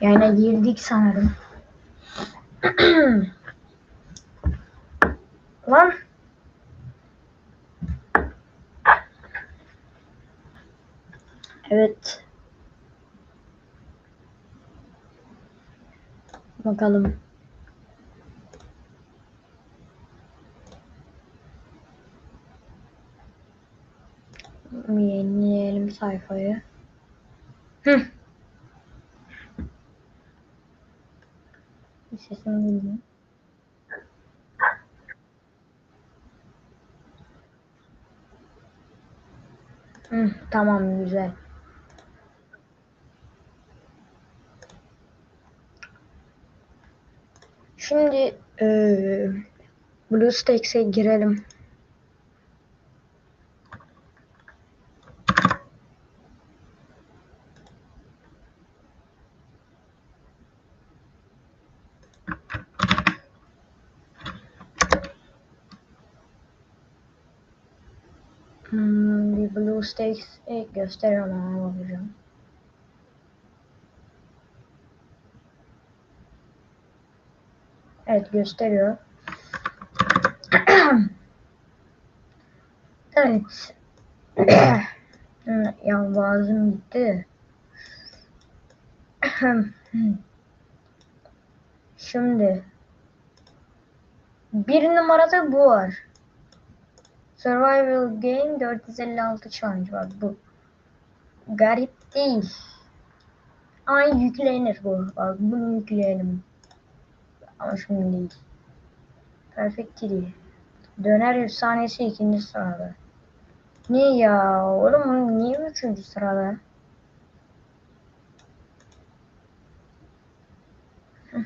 Yayına girdik sanırım. Lan. Evet. Bakalım. Yenileyelim sayfayı. Hı. Bir sesini duyayım. Hı, tamam güzel. Şimdi eee BlueStacks'e girelim. Hmm, bir BlueStacks'e gösteriyorum ama bakacağım. Evet gösteriyor. evet. ya boğazım gitti. Şimdi bir numarada bu var. Survival Game 456 challenge var bu. Garip değil. Ay yüklenir bu. Bak bunu yükleyelim. Ama şimdi değil. Perfect Kitty. Döner efsanesi ikinci sırada. Niye ya? Oğlum niye üçüncü sırada?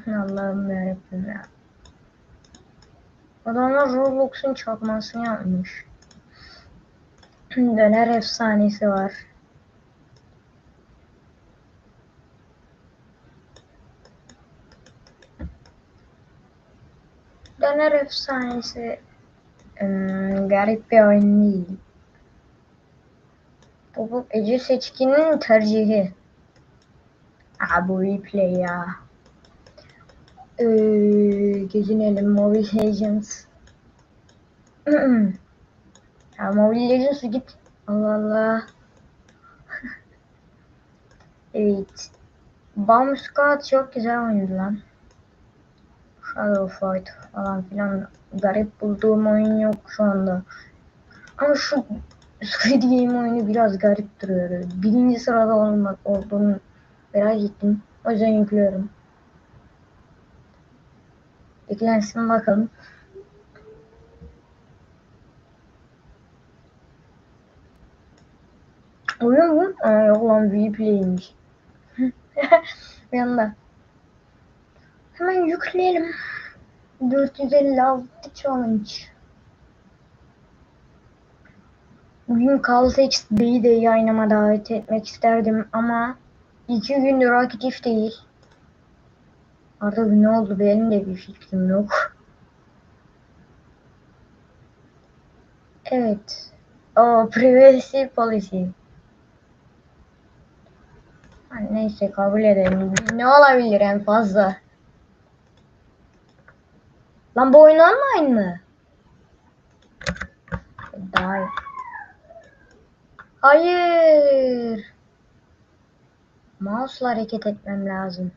Allah'ım yarabbim ya. Adamlar Roblox'un çakmasını yapmış. Döner efsanesi var. Döner efsanesi ım, garip bir oyun değil. Bu, bu Ece Seçkin'in tercihi. Aa bu replay ya. Ee, gezinelim Mobile Legends. ya Mobile Legends'ı git. Allah Allah. evet. Bomb Squad çok güzel oyundu lan. Shadow Fight falan filan garip bulduğum oyun yok şu anda. Ama şu Squid Game oyunu biraz garip duruyor. Birinci sırada olmak olduğunu merak ettim. O yüzden yüklüyorum. Yüklensin bakalım. Oyun mu? Aa yok lan Vplay'miş. anda. Hemen yükleyelim. 456 challenge. Bugün Caltex Bey'i de yayınıma davet etmek isterdim ama iki gündür aktif değil. Artık ne oldu benim de bir fikrim yok. Evet. O privacy policy. Neyse kabul edelim. Ne olabilir en fazla? Lan bu oyun online mı? Daha. Hayır. Mouse'la hareket etmem lazım.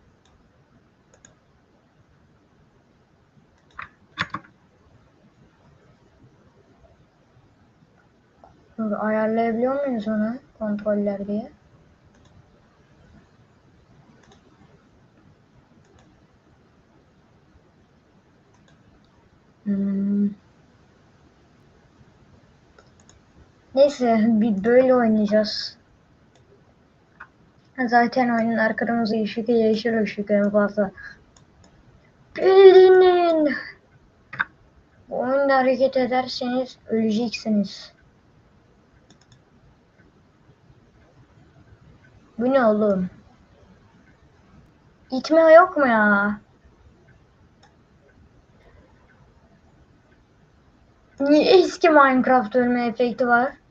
Dur, ayarlayabiliyor muyuz onu kontroller diye? Hmm. Neyse bir böyle oynayacağız. Zaten oyunlar kırmızı ışık, yeşil ışık en fazla. Bilinin. Bu oyunda hareket ederseniz öleceksiniz. Bu ne oğlum? İtme yok mu ya? Niye eski Minecraft ölme efekti var?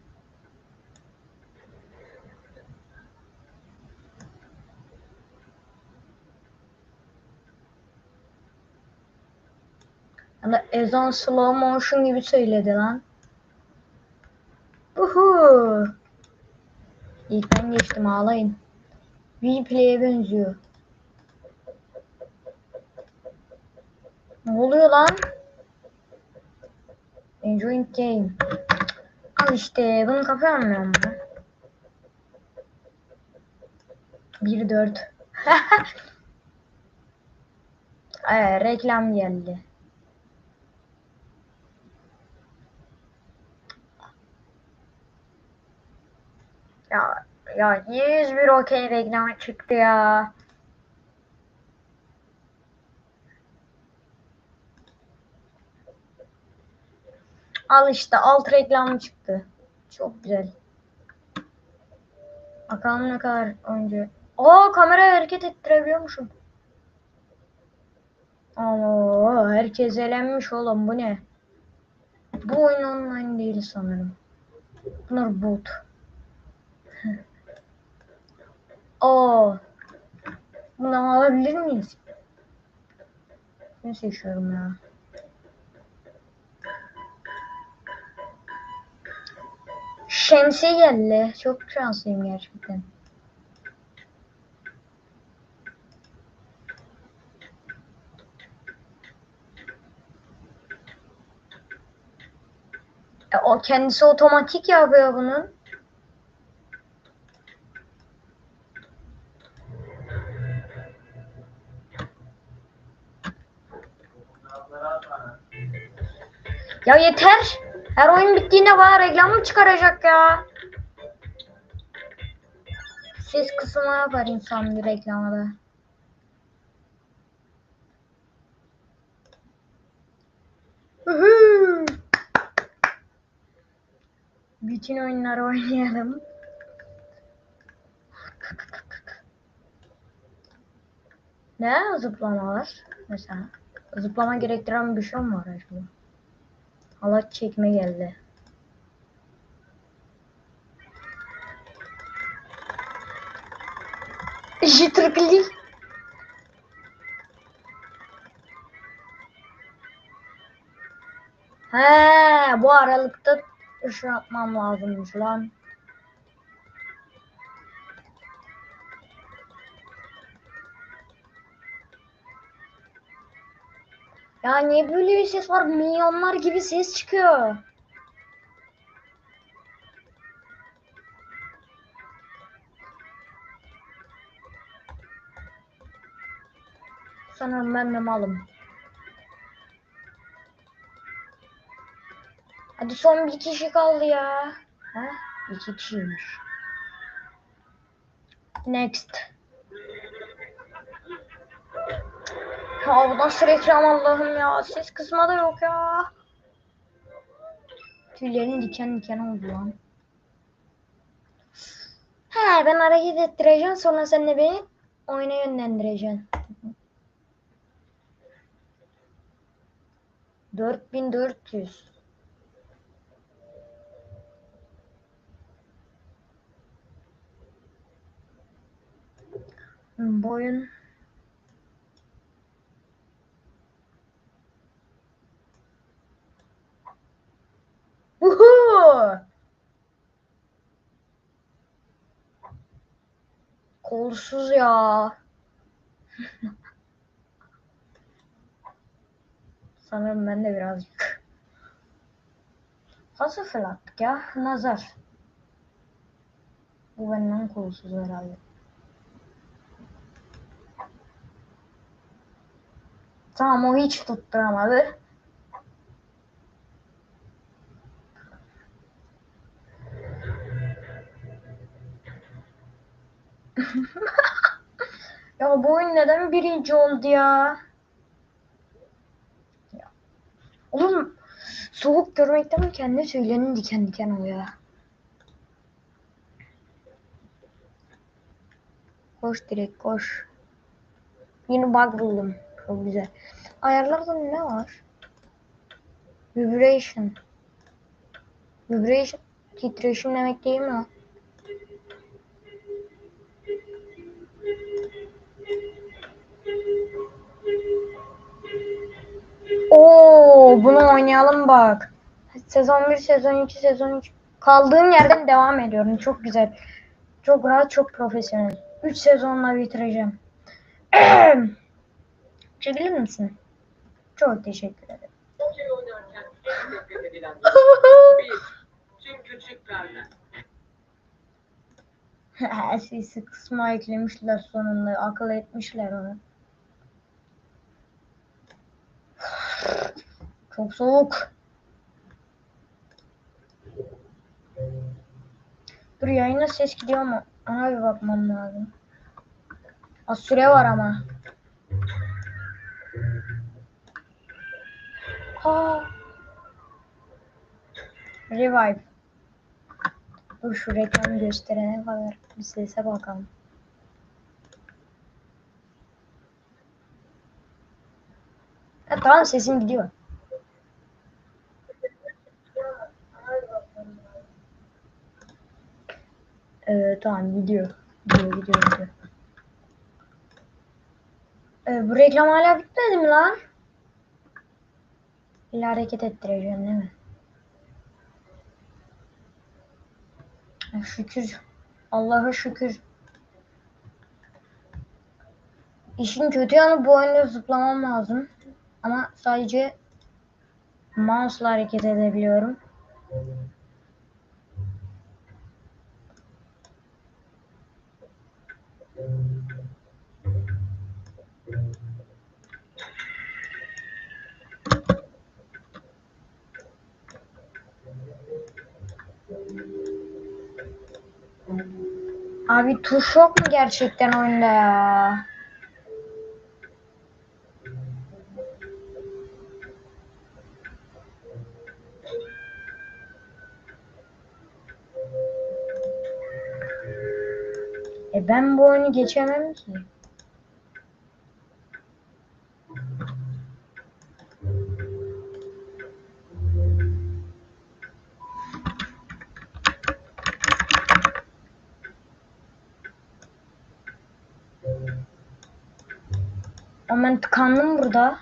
Yani ezan slow motion gibi söyledi lan. Uhu. İlk ben geçtim ağlayın. Replay'e benziyor. Ne oluyor lan? Enjoying game. Al işte bunu kapayamıyorum mu? 1-4. evet, reklam geldi. Ya ya 101 okey reklamı çıktı ya. Al işte alt reklamı çıktı. Çok güzel. Bakalım ne kadar önce. Aa kamerayı hareket ettirebiliyormuşum. Oo herkes elenmiş oğlum bu ne? Bu oyun online değil sanırım. Bunlar bot. Oo. Bunu alabilir miyiz? Ne seçiyorum ya? Şemsiye geldi. Çok şanslıyım gerçekten. E, o kendisi otomatik yapıyor bunun. Ya yeter. Her oyun bittiğinde bana reklam mı çıkaracak ya? Ses kısmı yapar insan bir reklamda. Uhuu. Bütün oyunları oynayalım. Ne zıplama var mesela? Zıplama gerektiren bir şey mi var acaba? Halat çekme geldi. Jitter He, bu aralıkta şey yapmam lazımmış lan. Ya niye böyle bir ses var? Milyonlar gibi ses çıkıyor. Sanırım ben de malım. Hadi son bir kişi kaldı ya. Ha? İki kişiymiş. Next. Ya bu nasıl reklam Allah'ım ya. Ses kısmı da yok ya. Tüylerin diken diken oldu lan. He ben hareket ettireceğim sonra sen de beni oyuna yönlendireceksin. 4400 Boyun Uhu! Kolsuz ya. Sanırım ben de birazcık. Nasıl fırlattık ya? Nazar. Bu benden kolsuz herhalde. Tamam o hiç tutturamadı. ya bu oyun neden birinci oldu ya? ya. Oğlum soğuk görmekten kendi tüylerin diken diken oluyor. Koş direkt koş. Yeni bug buldum. Çok güzel. Ayarlarda ne var? Vibration. Vibration titreşim demek değil mi? Oo bunu oynayalım bak. Sezon 1, sezon 2, sezon 3. Kaldığım yerden devam ediyorum. Çok güzel. Çok rahat, çok profesyonel. 3 sezonla bitireceğim. Çekilir misin? Çok teşekkür ederim. Okey oynarken kısma eklemişler sonunda. Akıl etmişler onu. Çok soğuk. Dur yayına ses gidiyor mu? Ona bir bakmam lazım. Az süre var ama. Aa. Revive. Dur şu reklamı gösterene kadar bir sese bakalım. Ha, tamam sesim gidiyor. Ee, tamam gidiyor. Gidiyor gidiyor gidiyor. Ee, bu reklam hala bitmedi mi lan? İlla hareket ettireceğim değil mi? Şükür. Allah'a şükür. İşin kötü yanı bu oyunda zıplamam lazım. Ama sadece mouse'la hareket edebiliyorum. Abi tuş yok mu gerçekten oyunda ya? E ben bu oyunu geçemem ki. Tıkandım burada.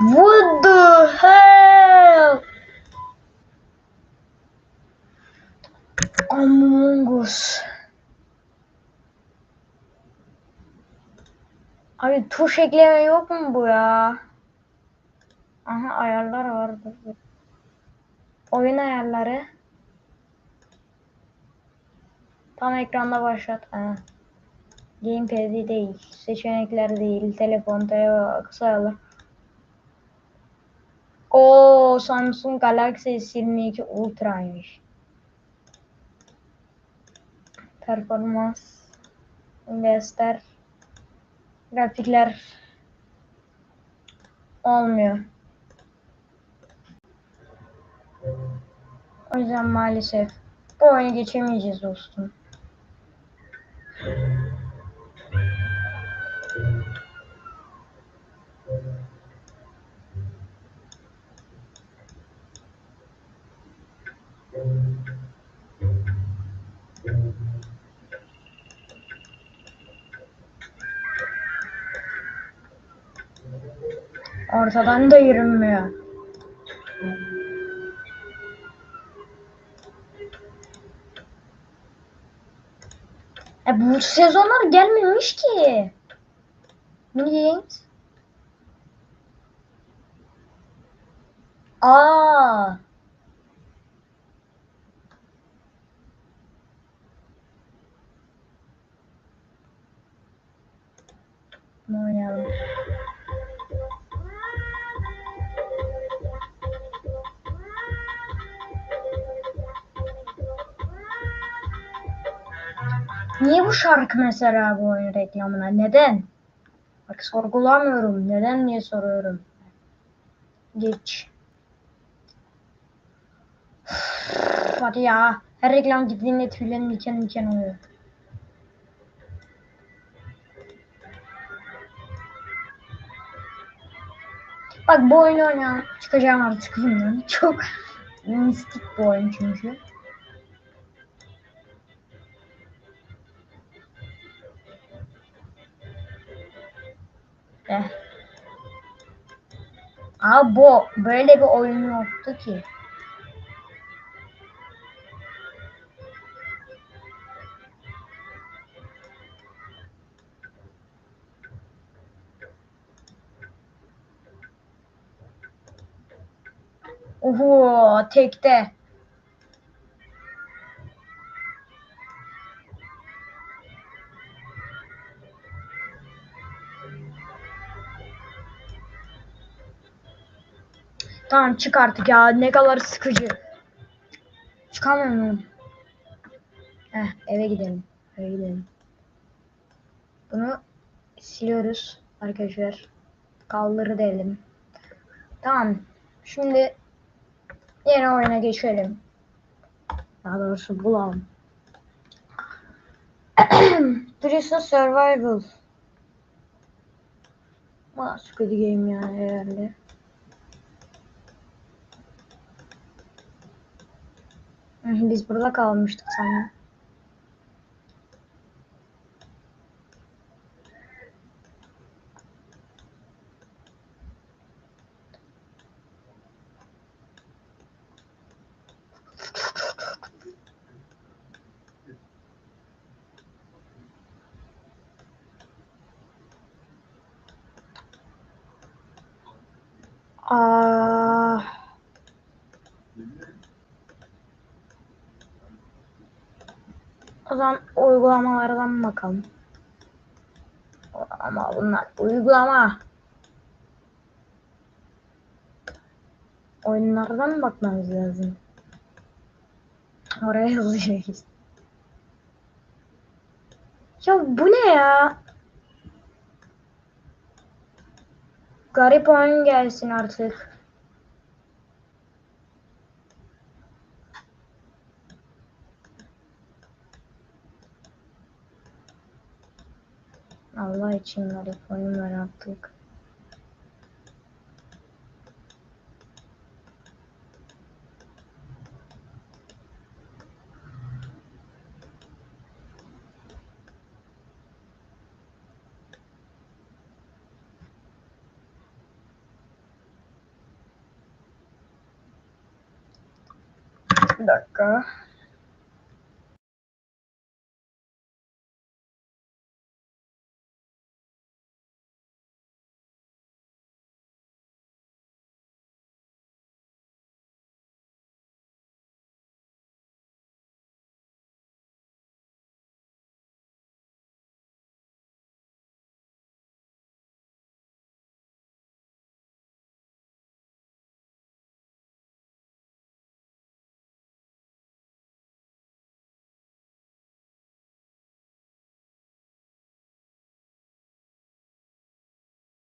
What the hell? Among Us. Abi tuş ekleme yok mu bu ya? Aha ayarlar var. Dur. Oyun ayarları. Tam ekranda başlat. Ha. Gamepad'i değil. Seçenekler değil. Telefon, telefon, kısa yollar. O Samsung Galaxy S22 Ultra'ymış. Performans, göster, grafikler olmuyor. O yüzden maalesef bu oyunu geçemeyeceğiz dostum. Ortadan da yürünmüyor. E bu sezonlar gelmemiş ki. Mini Games. Aa. Bunu oynayalım. Niye bu şarkı mesela bu oyun reklamına? Neden? Bak sorgulamıyorum. Neden diye soruyorum. Geç. Hadi ya. Her reklam gittiğinde tüylerim diken diken oluyor. Bak bu oyunu oynayalım. Çıkacağım artık bundan. Çok mistik bu oyun çünkü. Eh. Abi bu böyle bir oyun yoktu ki. Oho tekte. Tamam çık artık ya ne kadar sıkıcı. Çıkamıyorum. Heh eve gidelim. Eve gidelim. Bunu siliyoruz arkadaşlar. Kaldırı dedim. Tamam. Şimdi yeni oyuna geçelim. Daha doğrusu bulalım. Prison Survival. Aa, Squid Game ya herhalde. Biz burada kalmıştık sanırım. Aa, o zaman uygulamalardan bakalım. Ama bunlar uygulama. Oyunlardan mı bakmamız lazım? Oraya yazacağız. Ya bu ne ya? Garip oyun gelsin artık. Allah için garip oyun ver artık. Bir dakika.